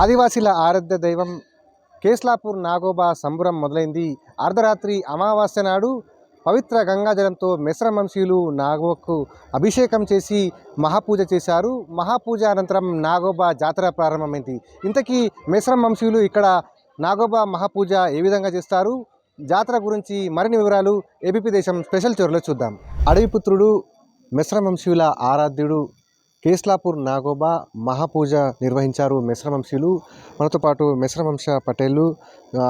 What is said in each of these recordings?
ఆదివాసీల ఆరాధ్య దైవం కేస్లాపూర్ నాగోబా సంబురం మొదలైంది. అర్ధరాత్రి అమావాస్య నాడు పవిత్ర గంగాజలంతో మిశ్రమ వంశీయులు నాగోకు అభిషేకం చేసి మహాపూజ చేశారు. మహాపూజ అనంతరం నాగోబా జాతర ప్రారంభమైంది. ఇంతకీ మిశ్రమ వంశీయులు ఇక్కడ నాగోబా మహాపూజ ఏ విధంగా చేస్తారు? జాతర గురించి మరిన్ని వివరాలు ఏబీపీ దేశం స్పెషల్ చోరలో చూద్దాం. అడవిపుత్రుడు మిశ్రమంశీల వంశీయుల ఆరాధ్యుడు కేస్లాపూర్ నాగోబా మహాపూజ నిర్వహించారు మిశ్రమ మనతో పాటు మిశ్రమ వంశ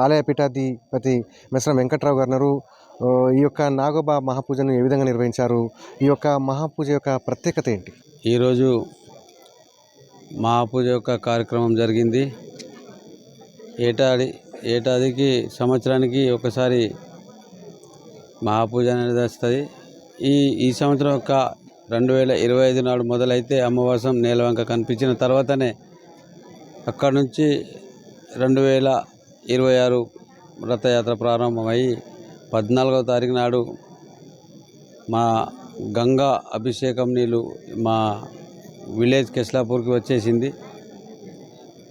ఆలయ పీఠాధిపతి మిశ్రమ వెంకట్రావు గారు ఈ యొక్క నాగోబా మహాపూజను ఏ విధంగా నిర్వహించారు? ఈ యొక్క మహాపూజ యొక్క ప్రత్యేకత ఏంటి? ఈరోజు మహాపూజ యొక్క కార్యక్రమం జరిగింది. ఏటాది ఏటాదికి సంవత్సరానికి ఒకసారి మహాపూజ అనేది వస్తుంది. ఈ ఈ సంవత్సరం యొక్క రెండు వేల ఇరవై ఐదు నాడు మొదలైతే అమావాసం నేలవంక కనిపించిన తర్వాతనే అక్కడ నుంచి రెండు వేల ఇరవై ఆరు రథయాత్ర ప్రారంభమై పద్నాలుగవ తారీఖు నాడు మా గంగా అభిషేకం నీళ్ళు మా విలేజ్ కెస్లాపూర్కి వచ్చేసింది.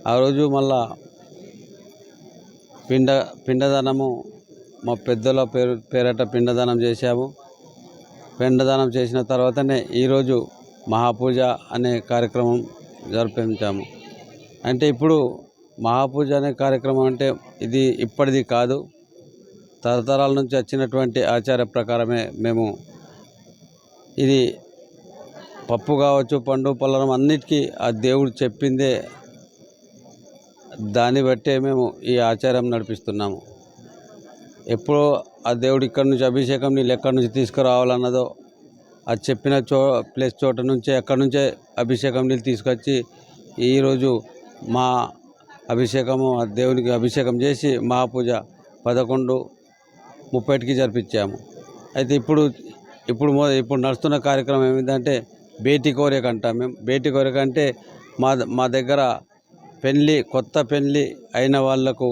ఆ రోజు మళ్ళా పిండ పిండదానము మా పెద్దల పేరు పేరట పిండదానం చేశాము. పిండదానం చేసిన తర్వాతనే ఈరోజు మహాపూజ అనే కార్యక్రమం జరిపించాము. అంటే ఇప్పుడు మహాపూజ అనే కార్యక్రమం అంటే ఇది ఇప్పటిది కాదు. తరతరాల నుంచి వచ్చినటువంటి ఆచార ప్రకారమే మేము ఇది పప్పు కావచ్చు పండు పొలం అన్నిటికీ ఆ దేవుడు చెప్పిందే దాన్ని బట్టే మేము ఈ ఆచారం నడిపిస్తున్నాము. ఎప్పుడో ఆ దేవుడు ఇక్కడి నుంచి అభిషేకం నీళ్ళు ఎక్కడి నుంచి తీసుకురావాలన్నదో అది చెప్పిన చో ప్లేస్ చోట నుంచే ఎక్కడి నుంచే అభిషేకం నీళ్ళు తీసుకొచ్చి ఈరోజు మా అభిషేకము ఆ దేవునికి అభిషేకం చేసి మహాపూజ పదకొండు ముప్పైటికి జరిపించాము. అయితే ఇప్పుడు ఇప్పుడు ఇప్పుడు నడుస్తున్న కార్యక్రమం ఏమిటంటే బేటీ కోరిక అంటాం మేము. బేటీ కోరిక అంటే మా మా దగ్గర పెళ్ళి కొత్త పెళ్ళి అయిన వాళ్ళకు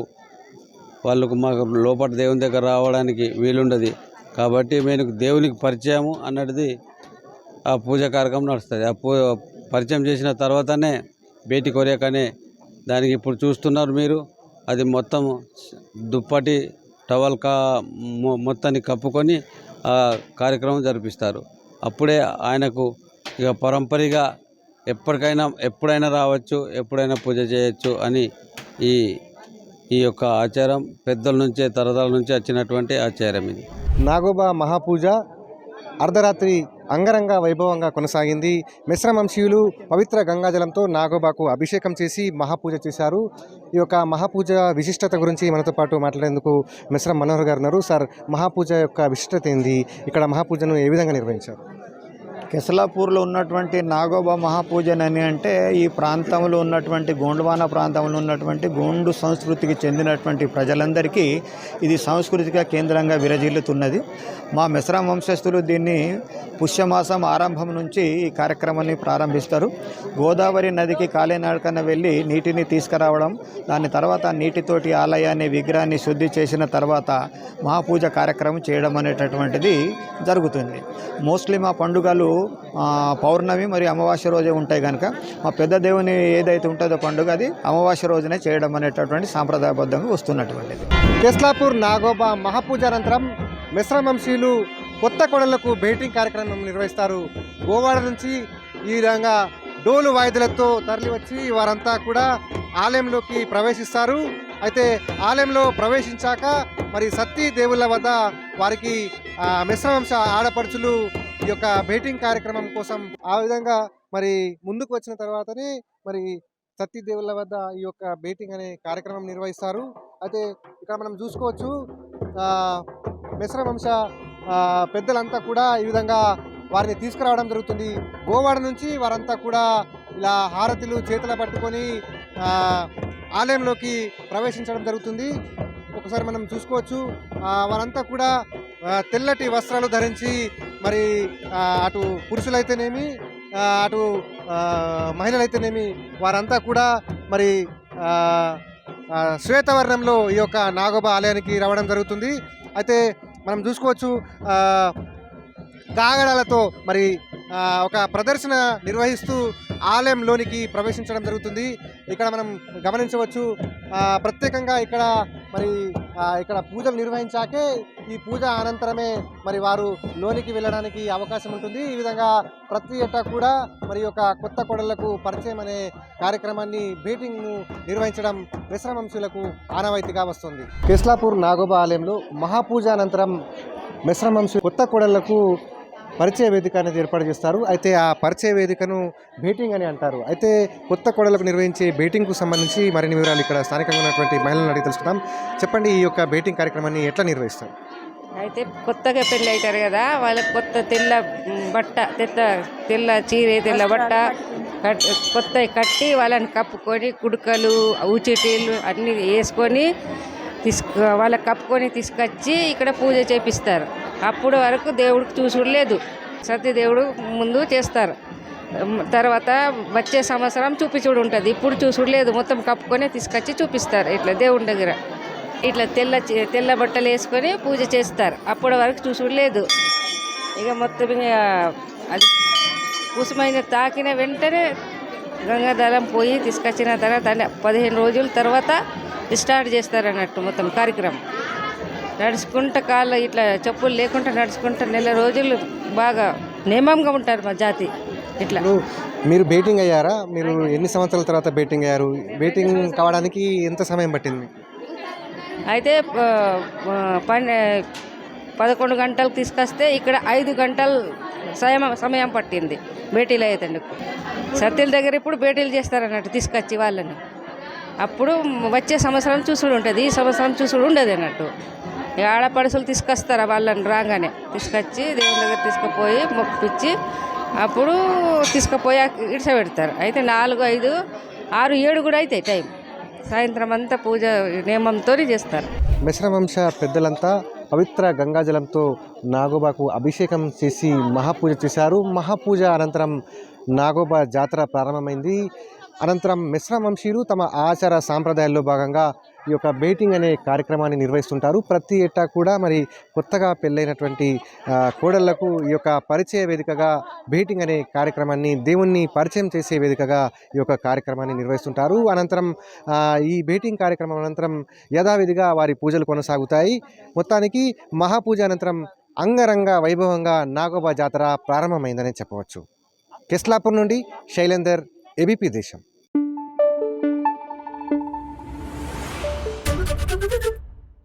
వాళ్ళకు మాకు లోపల దేవుని దగ్గర రావడానికి వీలుండదు. కాబట్టి మేము దేవునికి పరిచయము అన్నది ఆ పూజ కార్యక్రమం నడుస్తుంది. ఆ పూ పరిచయం చేసిన తర్వాతనే భేటీ కొరియక్ అనే దానికి ఇప్పుడు చూస్తున్నారు మీరు. అది మొత్తం దుప్పటి టవల్ కా మొత్తాన్ని కప్పుకొని ఆ కార్యక్రమం జరిపిస్తారు. అప్పుడే ఆయనకు ఇక పరంపరగా ఎప్పటికైనా ఎప్పుడైనా రావచ్చు ఎప్పుడైనా పూజ చేయొచ్చు అని ఈ ఈ యొక్క ఆచారం పెద్దల నుంచే తరతరాల నుంచి వచ్చినటువంటి ఆచారం ఇది. నాగోబా మహాపూజ అర్ధరాత్రి అంగరంగ వైభవంగా కొనసాగింది. మిశ్రమంశీయులు పవిత్ర గంగాజలంతో నాగోబాకు అభిషేకం చేసి మహాపూజ చేశారు. ఈ యొక్క మహాపూజ విశిష్టత గురించి మనతో పాటు మాట్లాడేందుకు మిశ్రమ మనోహర్ గారు ఉన్నారు. సార్ మహాపూజ యొక్క విశిష్టత ఏంది? ఇక్కడ మహాపూజను ఏ విధంగా నిర్వహించారు? కెసలాపూర్లో ఉన్నటువంటి నాగోబా మహాపూజనని అంటే ఈ ప్రాంతంలో ఉన్నటువంటి గోండ్వాన ప్రాంతంలో ఉన్నటువంటి గోండు సంస్కృతికి చెందినటువంటి ప్రజలందరికీ ఇది సాంస్కృతిక కేంద్రంగా విరజిల్లుతున్నది. మా మిశ్రమ వంశస్థులు దీన్ని పుష్యమాసం ఆరంభం నుంచి ఈ కార్యక్రమాన్ని ప్రారంభిస్తారు. గోదావరి నదికి కాలినాడకన వెళ్ళి నీటిని తీసుకురావడం దాని తర్వాత నీటితోటి ఆలయాన్ని విగ్రహాన్ని శుద్ధి చేసిన తర్వాత మహాపూజ కార్యక్రమం చేయడం అనేటటువంటిది జరుగుతుంది. మోస్ట్లీ మా పండుగలు పౌర్ణమి మరియు అమావాస్య రోజే ఉంటాయి కనుక మా పెద్ద దేవుని ఏదైతే ఉంటుందో పండుగ అది అమావాస్య రోజునే చేయడం అనేటటువంటి సాంప్రదాయబద్ధంగా వస్తున్నటువంటిది. కేస్లాపూర్ నాగోబా మహాపూజ అనంతరం మిశ్రమ కొత్త కొడలకు బేటింగ్ కార్యక్రమం నిర్వహిస్తారు. గోవాడ నుంచి ఈ విధంగా డోలు వాయిద్యులతో తరలివచ్చి వారంతా కూడా ఆలయంలోకి ప్రవేశిస్తారు. అయితే ఆలయంలో ప్రవేశించాక మరి సతీ దేవుళ్ళ వద్ద వారికి మిశ్రవంశ ఆడపడుచులు ఈ యొక్క బేటింగ్ కార్యక్రమం కోసం ఆ విధంగా మరి ముందుకు వచ్చిన తర్వాతనే మరి సత్యదేవుల వద్ద ఈ యొక్క బేటింగ్ అనే కార్యక్రమం నిర్వహిస్తారు. అయితే ఇక్కడ మనం చూసుకోవచ్చు ఆ, మిశ్ర వంశ పెద్దలంతా కూడా ఈ విధంగా వారిని తీసుకురావడం జరుగుతుంది. గోవాడ నుంచి వారంతా కూడా ఇలా హారతులు చేతుల పట్టుకొని ఆలయంలోకి ప్రవేశించడం జరుగుతుంది. ఒకసారి మనం చూసుకోవచ్చు వారంతా కూడా తెల్లటి వస్త్రాలు ధరించి మరి అటు పురుషులైతేనేమి అటు మహిళలైతేనేమి వారంతా కూడా మరి శ్వేతవర్ణంలో ఈ యొక్క నాగోబా ఆలయానికి రావడం జరుగుతుంది. అయితే మనం చూసుకోవచ్చు కాగడాలతో మరి ఒక ప్రదర్శన నిర్వహిస్తూ ఆలయంలోనికి ప్రవేశించడం జరుగుతుంది. ఇక్కడ మనం గమనించవచ్చు ప్రత్యేకంగా ఇక్కడ మరి ఇక్కడ పూజలు నిర్వహించాకే ఈ పూజ అనంతరమే మరి వారు లోనికి వెళ్ళడానికి అవకాశం ఉంటుంది. ఈ విధంగా ప్రతి ఏటా కూడా మరి యొక్క కొత్త కొడళ్ళకు పరిచయం అనే కార్యక్రమాన్ని బీటింగ్ను నిర్వహించడం మిశ్రమంశులకు ఆనవాయితీగా వస్తుంది. కిస్లాపూర్ నాగోబా ఆలయంలో మహాపూజ అనంతరం మిశ్రమంశు కొత్త కొడళ్ళకు పరిచయ వేదిక అనేది ఏర్పాటు చేస్తారు. అయితే ఆ పరిచయ వేదికను బేటింగ్ అని అంటారు. అయితే కొత్త కొడలకు నిర్వహించే బేటింగ్కు సంబంధించి మరిన్ని వివరాలు ఇక్కడ స్థానికంగా ఉన్నటువంటి మహిళలను అడిగి తెలుసుకుందాం. చెప్పండి ఈ యొక్క బేటింగ్ కార్యక్రమాన్ని ఎట్లా నిర్వహిస్తారు? అయితే కొత్తగా పెళ్ళి అవుతారు కదా వాళ్ళకి కొత్త తెల్ల బట్ట తెల్ల తెల్ల చీర తెల్ల బట్ట కట్- కొత్త కట్టి వాళ్ళని కప్పుకొని కుడుకలు ఊచిటీలు అన్నీ వేసుకొని తీసుకు వాళ్ళకి కప్పుకొని తీసుకొచ్చి ఇక్కడ పూజ చేపిస్తారు. అప్పుడు వరకు దేవుడికి చూసుడు లేదు సత్యదేవుడు ముందు చేస్తారు. తర్వాత వచ్చే సంవత్సరం చూపించుడు ఉంటుంది. ఇప్పుడు చూసుడు లేదు మొత్తం కప్పుకొని తీసుకొచ్చి చూపిస్తారు. ఇట్లా దేవుడి దగ్గర. ఇట్లా తెల్ల తెల్ల బట్టలు వేసుకొని పూజ చేస్తారు. అప్పటి వరకు చూసుడు లేదు ఇక మొత్తం ఇక అది కుసుమైన తాకిన వెంటనే గంగాధరం పోయి తీసుకొచ్చిన తర్వాత పదిహేను రోజుల తర్వాత స్టార్ట్ చేస్తారు అన్నట్టు మొత్తం కార్యక్రమం. నడుచుకుంటా కాళ్ళు ఇట్లా చెప్పులు లేకుండా నడుచుకుంటా నెల రోజులు బాగా నియమంగా ఉంటారు మా జాతి. ఇట్లా. మీరు బేటింగ్ అయ్యారా? మీరు ఎన్ని సంవత్సరాల తర్వాత బేటింగ్ అయ్యారు? బేటింగ్ కావడానికి ఎంత సమయం పట్టింది అయితే పన్నె పదకొండు గంటలకు తీసుకొస్తే ఇక్కడ ఐదు గంటలు సమయం సమయం పట్టింది భేటీలు అయ్యేందుకు సత్యుల దగ్గర ఇప్పుడు భేటీలు చేస్తారన్నట్టు తీసుకొచ్చి వాళ్ళని. అప్పుడు వచ్చే సంవత్సరం చూసుడు ఉంటుంది ఈ సంవత్సరం చూసుడు ఉండదు అన్నట్టు. ఆడపడుసులు తీసుకొస్తారు వాళ్ళని రాగానే. తీసుకొచ్చి దేవుని దగ్గర తీసుకుపోయి మొక్కిచ్చి అప్పుడు తీసుకుపోయి ఇడిస పెడతారు అయితే నాలుగు ఐదు ఆరు ఏడు కూడా అవుతాయి టైం. సాయంత్రం అంతా పూజ నియమంతో చేస్తారు. మిశ్రమంశ పెద్దలంతా పవిత్ర గంగాజలంతో నాగోబాకు అభిషేకం చేసి మహాపూజ చేశారు. మహాపూజ అనంతరం నాగోబా జాతర ప్రారంభమైంది. అనంతరం మిశ్రమంశీలు తమ ఆచార సాంప్రదాయాల్లో భాగంగా ఈ యొక్క బేటింగ్ అనే కార్యక్రమాన్ని నిర్వహిస్తుంటారు. ప్రతి ఏటా కూడా మరి కొత్తగా పెళ్ళైనటువంటి కోడళ్ళకు ఈ యొక్క పరిచయ వేదికగా బేటింగ్ అనే కార్యక్రమాన్ని దేవుణ్ణి పరిచయం చేసే వేదికగా ఈ యొక్క కార్యక్రమాన్ని నిర్వహిస్తుంటారు. అనంతరం ఈ బేటింగ్ కార్యక్రమం అనంతరం యథావిధిగా వారి పూజలు కొనసాగుతాయి. మొత్తానికి మహాపూజ అనంతరం అంగరంగ వైభవంగా నాగోబా జాతర ప్రారంభమైందని చెప్పవచ్చు. కెస్లాపూర్ నుండి శైలేందర్ ఏబీపీ దేశం.